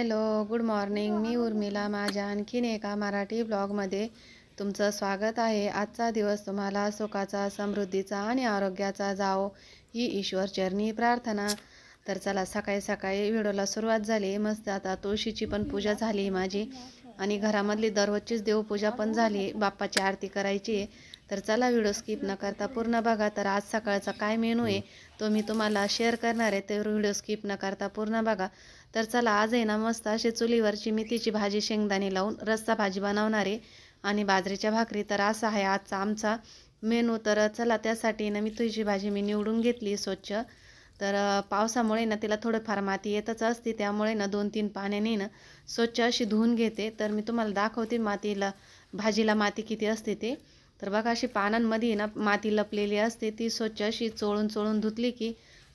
Hello good morning. मी उर्मिला माझ्या आणखीन एका मराठी ब्लॉगमध्ये तुमचं स्वागत आहे. आजचा दिवस तुम्हाला सुखाचा समृद्धीचा आणि आरोग्याचा जाओ ही ईश्वर चरणी प्रार्थना. तर चला सकाळी सकाळी व्हिडिओला सुरुवात झाली. मस्त आता तुळशीची पण पूजा झाली माझी. आणि घरामधली दररोजचीच देवपूजा पण झाली. बाप्पाची आरती करायची. आहे तर चला व्हिडिओ स्किप न करता पूर्ण बघा. तर आज सकाळचा काय मेनू आहे तो मी तुम्हाला शेअर करणार आहे. तर व्हिडिओ स्किप न करता पूर्ण बघा. तर चला आज आहे ना मस्त अशी चुलीवरची मेथीची भाजी शेंगदाणे लावून रस्सा भाजी बनवणार आहे आणि बाजरीच्या भाकरी. तर असा आहे आजचा आमचा मेनू. तर चला त्यासाठी ना मेथीची भाजी मी निवडून घेतली स्वच्छ. तर पावसामुळे ना तिला थोडंफार माती येतच असते त्यामुळे ना दोन तीन पाण्याने ना स्वच्छ अशी धुवून घेते. तर मी तुम्हाला दाखवते मातीला भाजीला माती किती असते ते. तर बघा अशी पानांमध्ये ना माती लपलेली असते ती स्वच्छ अशी चोळून चोळून धुतली की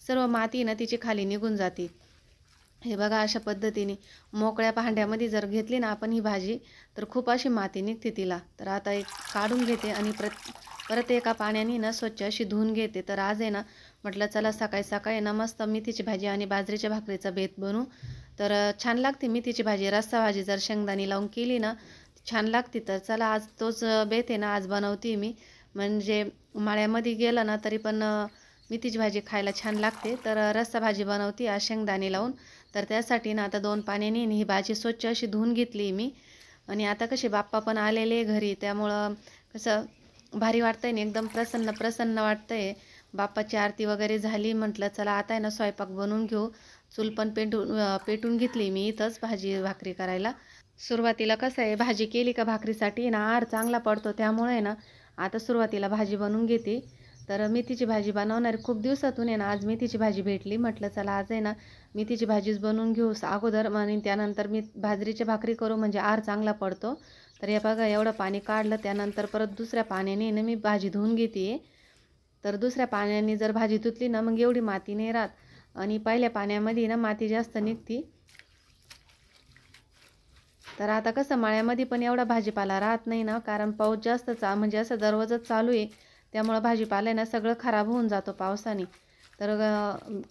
सर्व माती ना तिची खाली निघून जाते. हे बघा अशा पद्धतीने मोकळ्या भांड्यामध्ये जर घेतली ना आपण ही भाजी तर खूप अशी माती निघते तिला. तर आता एक काढून घेते आणि परत परत एका पाण्याने ना स्वच्छ अशी धुवून घेते. तर आज आहे ना म्हटलं चला सकाळी सकाळी ना मस्त मेथीची भाजी आणि बाजरीच्या भाकरीचा बेत बनवू तर छान लागते मेथीची भाजी. रस्सा भाजी जर शेंगदाणी लावून केली ना छान लागते तर चला आज तोच बेत आहे ना आज बनवते मी. म्हणजे माळ्यामध्ये गेलं ना तरी पण अ, मेथीची भाजी खायला छान लागते. तर रस्सा भाजी बनवते आज शेंगदाणे लावून. तर त्यासाठी ना आता दोन पाण्याने ही भाजी स्वच्छ अशी धुवून घेतली मी. आणि आता कसे बाप्पा पण आलेले घरी त्यामुळं कसं भारी वाटतंय ना एकदम प्रसन्न प्रसन्न वाटतंय. बाप्पाची आरती वगैरे झाली म्हटलं चला आता आहे ना स्वयंपाक बनवून घेऊ. चूल पण पेटून पेटून घेतली मी इथंच भाजी भाकरी करायला. सुरुवातीला कसं आहे भाजी केली का भाकरीसाठी ना आर चांगला पडतो त्यामुळे ना आता सुरुवातीला भाजी बनवून घेते. तर मेथीची भाजी बनवणार खूप दिवसातून आहे ना आज मेथीची भाजी भेटली. म्हटलं चला आज आहे ना मेथीची भाजीच बनवून घेऊ अगोदर. आणि त्यानंतर मी बाजरीची भाकरी करू म्हणजे आर चांगला पडतो. तर हे बघा एवढं पाणी काढलं त्यानंतर परत दुसऱ्या पाण्याने ना मी भाजी धुवून घेते. तर दुसऱ्या पाण्याने जर भाजी धुतली ना मग एवढी माती नाही राहत. आणि पहिल्या पाण्यामध्ये ना माती जास्त निघती. तर आता कसं माळ्यामध्ये पण एवढा भाजीपाला राहत नाही ना कारण पाऊस जास्त चा म्हणजे असं दररोजच चालू आहे. त्यामुळं भाजीपाला आहे ना सगळं खराब होऊन जातो पावसाने. तर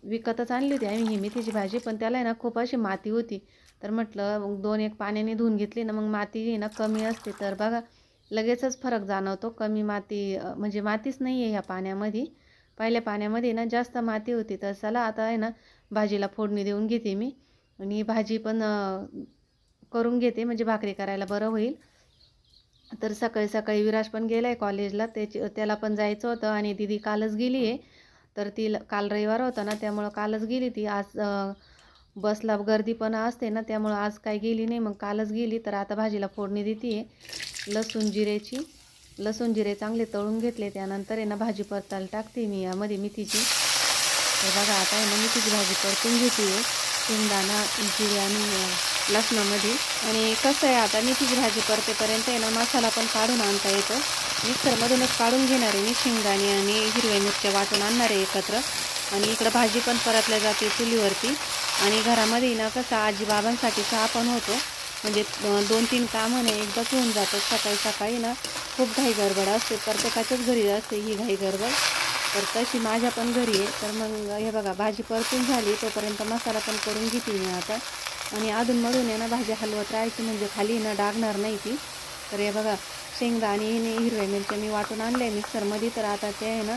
विकतच आणली होती आम्ही ही मेथीची भाजी पण त्याला आहे ना खूप अशी माती होती. तर म्हटलं दोन एक पाण्याने धुवून घेतली ना मग माती आहे ना कमी असते. तर बघा लगेचच फरक जाणवतो. कमी माती म्हणजे मातीच नाही आहे ह्या पाण्यामध्ये. पहिल्या पाण्यामध्ये ना जास्त माती होती. तर चला आता आहे ना भाजीला फोडणी देऊन घेते मी. आणि भाजी पण करून घेते म्हणजे भाकरी करायला बरं होईल. तर सकाळी सकाळी विराज पण गेला आहे कॉलेजला त्याची त्याला पण जायचं होतं आणि दिदी कालच गेली आहे तर ती ल- काल रविवार होता ना त्यामुळं कालच गेली ती. आज बसला गर्दी पण असते ना त्यामुळं आज काही गेली नाही मग कालच गेली. तर आता भाजीला फोडणी देते आहे लसूण जिरेची लसूण जिरे चांगले तळून घेतले त्यानंतर आहे ना भाजी परतायला टाकते मी यामध्ये मेथीची. तर बघा आता आहे ना मेथीची भाजी परतून घेते शेंगदाणा जिरे आणि लसणामध्ये. आणि कसं आहे आता मेथीची भाजी परतेपर्यंत आहे ना मसाला पण काढून आणता येतं. मिक्सरमधूनच काढून घेणार आहे मी शेंगदाणे आणि हिरव्या मिरच्या वाटून आणणार आहे एकत्र. आणि इकडं भाजी पण परतल्या जाते चुलीवरती. आणि घरामध्ये ना कसं आजी बाबांसाठी चहा पण होतो. म्हणजे दोन तीन कामं नाही एकदाच होऊन जातात. सकाळी सकाळी ना खूप घाई गडबड असते. प्रत्येकाच्याच घरी असते ही घाई गडबड. तर तशी माझ्या पण घरी आहे. तर मग हे बघा भाजी परतून झाली तोपर्यंत मसाला पण करून घेते मी आता. आणि अधूनमधून आहे ना भाजी हलवत राहायची म्हणजे खाली ना डागणार नाही ती. तर हे बघा शेंगदा आणि हिरव्या मिरच्या मी वाटून आणल्या मिक्सरमध्ये. तर आता ते आहे ना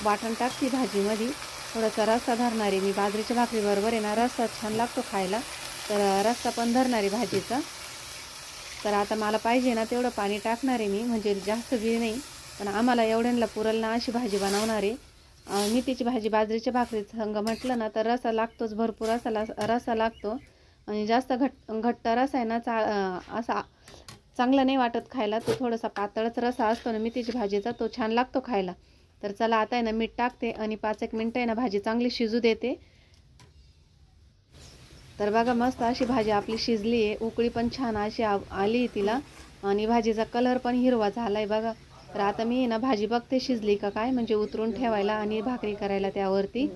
वाटण टाकते भाजीमध्ये. थोडासा रस्सा धरणार आहे मी. बाजरीच्या भाकरीबरोबर आहे ना रस्सा छान लागतो खायला. तर रस्सा पण धरणार आहे भाजीचा. तर आता मला पाहिजे ना तेवढं पाणी टाकणार आहे मी. म्हणजे जास्त बी नाही. पण आम्हाला एवढ्यांना पुरल ना अशी भाजी बनवणार आहे. मेथीची भाजी बाजरीच्या भाकरी संग म्हटलं ना तर रसा लागतोच भरपूर. असा ला रसा लागतो. आणि जास्त घट घट्ट रस आहे ना चा असा चांगला नाही वाटत खायला. तो थोडासा पातळच रसा असतो ना मेथीची भाजीचा तो छान लागतो खायला. तर चला आता आहे ना मीठ टाकते आणि पाच एक मिनटं आहे ना भाजी चांगली शिजू देते. तर बघा मस्त अशी भाजी आपली शिजली आहे. उकळी पण छान अशी आली आहे तिला. आणि भाजीचा कलर पण हिरवा झाला आहे बघा. तर आता मी ना भाजी बघते शिजली का काय म्हणजे उतरून ठेवायला आणि भाकरी करायला त्यावरती.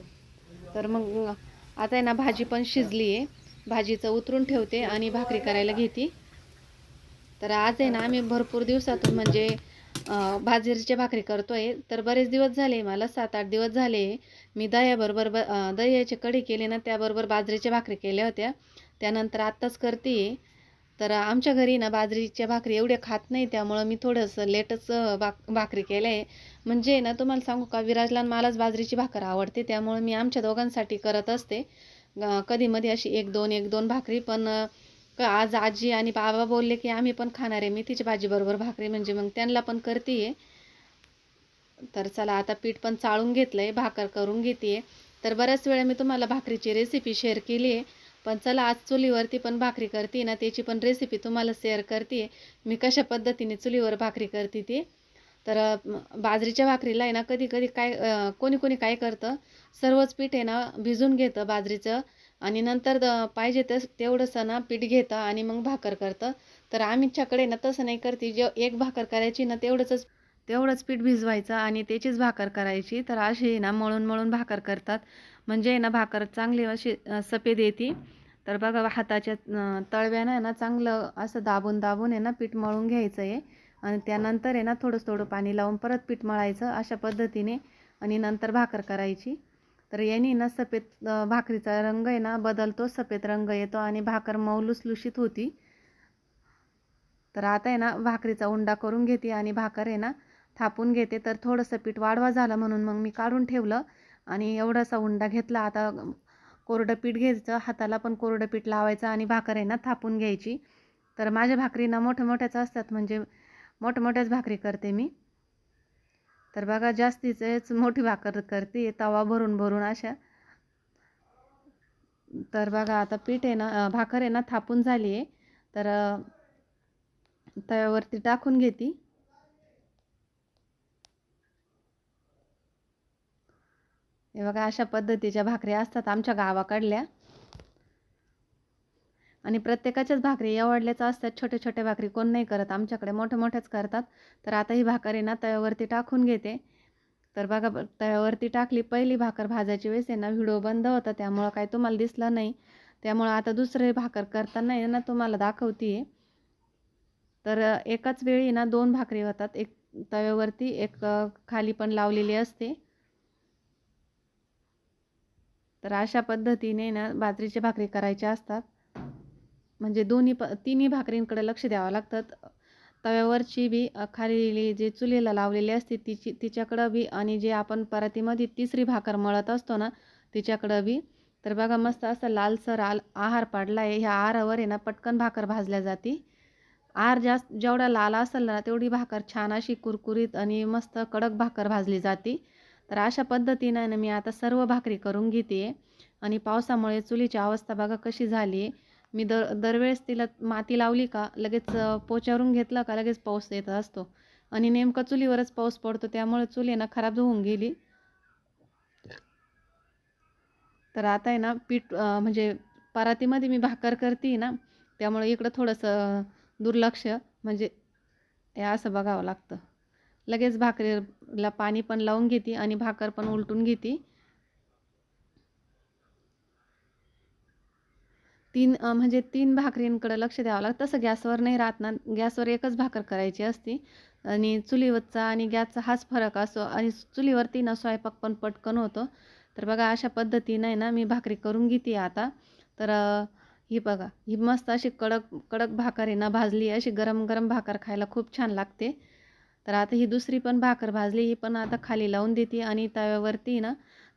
तर मग आता आहे ना भाजी पण शिजली आहे. भाजीचं उतरून ठेवते आणि भाकरी करायला घेते. तर आज आहे ना आम्ही भरपूर दिवसातून म्हणजे भाजीरीची भाकरी भाकरी करतोय. तर बरेच दिवस झाले मला सात आठ दिवस झाले मी दह्याबरोबर ब दह्याची कढी केली ना त्याबरोबर बाजरीच्या भाकरी केल्या होत्या. त्यानंतर आत्ताच करते. तर आमच्या घरी ना बाजरीच्या भाकरी एवढ्या खात नाही त्यामुळं मी थोडंसं लेटच भाक भाकरी केलं आहे. म्हणजे ना तुम्हाला सांगू का विराजला मलाच बाजरीची भाकर आवडते त्यामुळं मी आमच्या दोघांसाठी करत असते. कधीमध्ये अशी एक दोन एक दोन भाकरी पण आज आजी आणि बाबा बोलले की आम्ही पण खाणार आहे. मेथीची भाजीबरोबर भाकरी म्हणजे मग त्यांना पण करते तर चला आता पीठ पण चाळून घेतलं आहे भाकर करून घेते तर बऱ्याच वेळा मी तुम्हाला भाकरीची रेसिपी शेअर केली आहे पण चला आज चुलीवरती पण भाकरी करते ना त्याची पण रेसिपी तुम्हाला शेअर करते मी कशा पद्धतीने चुलीवर भाकरी करते ती तर बाजरीच्या भाकरीला आहे ना कधी कधी काय कोणी कोणी काय करतं सर्वच पीठ आहे ना भिजून घेतं बाजरीचं आणि नंतर द- पाहिजे तस तेवढंसं ना पीठ घेतं आणि मग भाकर करतं. तर आमच्याकडे ना तसं नाही करते. जे एक भाकर करायची ना तेवढंच तेवढंच पीठ भिजवायचं आणि त्याचीच भाकर करायची. तर अशी ना मळून मळून भाकर करतात. म्हणजे ना भाकर चांगली अशी सफेद येते. तर बघा हाताच्या तळव्यानं आहे ना चांगलं असं दाबून दाबून आहे ना पीठ मळून घ्यायचं आहे. आणि त्यानंतर आहे ना थोडंसं थोडं पाणी लावून परत पीठ मळायचं अशा पद्धतीने आणि नंतर भाकर करायची. तर याने ना सफेद भाकरीचा रंग आहे ना बदलतो सफेद रंग येतो आणि भाकर मऊ लुसलुशीत होती. तर आता आहे ना भाकरीचा उंडा करून घेते आणि भाकर आहे ना थापून घेते. तर थोडंसं पीठ वाढवा झालं म्हणून मग मी काढून ठेवलं आणि एवढासा उंडा घेतला. आता कोरडं पीठ घ्यायचं हाताला पण कोरडं पीठ लावायचं आणि भाकर आहे ना थापून घ्यायची. तर माझ्या भाकरी ना मोठ्या मोठ्याच असतात म्हणजे मोठमोठ्याच भाकरी करते मी. तर बघा जास्तीचेच मोठी भाकर करते तवा भरून भरून अशा. तर बघा आता पीठ आहे ना भाकर आहे ना थापून झाली आहे. तर तव्यावरती टाकून घेते. हे बघा अशा पद्धतीच्या भाकरी असतात आमच्या गावाकडल्या. आणि प्रत्येकाच्याच भाकरी एवढल्याच असतात छोटे छोटे भाकरी कोण नाही करत. आमच्याकडे मोठे मोठेच करतात. तर आता ही भाकर आहे ना तव्यावरती टाकून घेते. तर बघा तव्यावरती टाकली पहिली भाकर भाजायची वेळेस आहे ना व्हिडिओ बंद होता त्यामुळं काय तुम्हाला दिसलं नाही. त्यामुळं आता दुसरे भाकर करताना आहे ना तुम्हाला दाखवते तर एकाच वेळी ना दोन भाकरी होतात. एक तव्यावरती एक खाली पण लावलेली असते. तर अशा पद्धतीने ना बाजरीच्या भाकरी करायच्या असतात. म्हणजे दोन्ही प तिन्ही भाकरींकडे लक्ष द्यावं लागतात तव्यावरची बी खाली जे चुलीला लावलेली असते तिची तिच्याकडं बी आणि जे आपण परातीमध्ये तिसरी भाकर मळत असतो ना तिच्याकडं बी. तर बघा मस्त असं लालसर आल आहार पाडला आहे. ह्या आहारावर आहे ना पटकन भाकर भाजल्या जाते. आहार जास्त जेवढा लाल असेल ना तेवढी भाकर छान अशी कुरकुरीत आणि मस्त कडक भाकर भाजली जाते. तर अशा पद्धतीनं ना मी आता सर्व भाकरी करून घेते. आणि पावसामुळे चुलीची अवस्था बघा कशी झाली. आहे मी दर दरवेळेस तिला माती लावली का लगेच पोचारून घेतला घेतलं का लगेच पाऊस येत असतो. आणि नेमका चुलीवरच पाऊस पडतो त्यामुळे चूल ना खराब होऊन गेली. तर आता आहे ना पीठ म्हणजे परातीमध्ये मी भाकर करते ना त्यामुळे इकडं थोडंसं दुर्लक्ष म्हणजे हे असं बघावं लागतं. लगेच भाकरीला पाणी पण लावून घेते आणि भाकर पण उलटून घेते. तीन म्हणजे तीन भाकरींकडं लक्ष द्यावं लागतं. तसं गॅसवर नाही राहत ना. गॅसवर एकच भाकर करायची असती. आणि चुलीवरचा आणि गॅसचा हाच फरक असो आणि चुलीवरती ना स्वयंपाक पण पटकन होतो. तर बघा अशा पद्धतीनं आहे ना मी भाकरी करून घेते आता. तर ही बघा ही मस्त अशी कडक कडक भाकर आहे ना भाजली. अशी गरम गरम भाकर खायला खूप छान लागते. तर आता ही दुसरी पण भाकर भाजली. ही पण आता खाली लावून देते. आणि तव्यावरती ना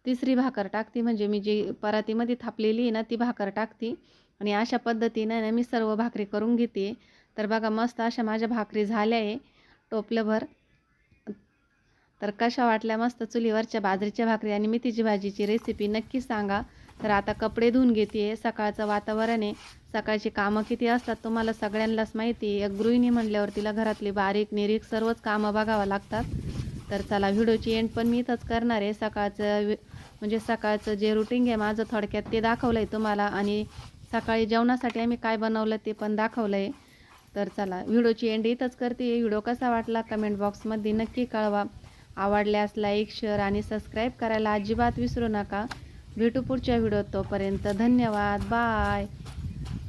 तिसरी भाकर टाकते. म्हणजे मी जी परातीमध्ये थापलेली आहे ना ती भाकर टाकते. आणि अशा पद्धतीनं ना मी सर्व भाकरी करून घेते. तर बघा मस्त अशा माझ्या भाकरी झाल्या आहे टोपलंभर. तर कशा वाटल्या मस्त चुलीवरच्या बाजरीच्या भाकरी आणि मेथीची भाजीची रेसिपी नक्की सांगा. तर आता कपडे धुवून घेते सकाळचं वातावरण आहे. सकाळची कामं किती असतात तुम्हाला सगळ्यांनाच माहिती आहे. एक गृहिणी म्हणल्यावर तिला घरातली बारीक निरीक सर्वच कामं बघावं लागतात. तर चला व्हिडिओची एंड पण मी इथंच करणार आहे. सकाळचं वि- म्हणजे सकाळचं जे रुटीन आहे माझं थोडक्यात ते दाखवलं आहे तुम्हाला. आणि सकाळी जेवणासाठी आम्ही काय बनवलं ते पण दाखवलं आहे तर चला व्हिडिओची एंड इथंच करते. व्हिडिओ कसा वाटला कमेंट बॉक्समध्ये नक्की कळवा. आवडल्यास लाईक शेअर आणि सबस्क्राईब करायला अजिबात विसरू नका. भेटू पुढच्या व्हिडिओत तोपर्यंत धन्यवाद बाय.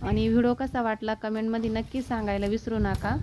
आणि व्हिडिओ कसा वाटला कमेंटमध्ये नक्की सांगायला विसरू नका.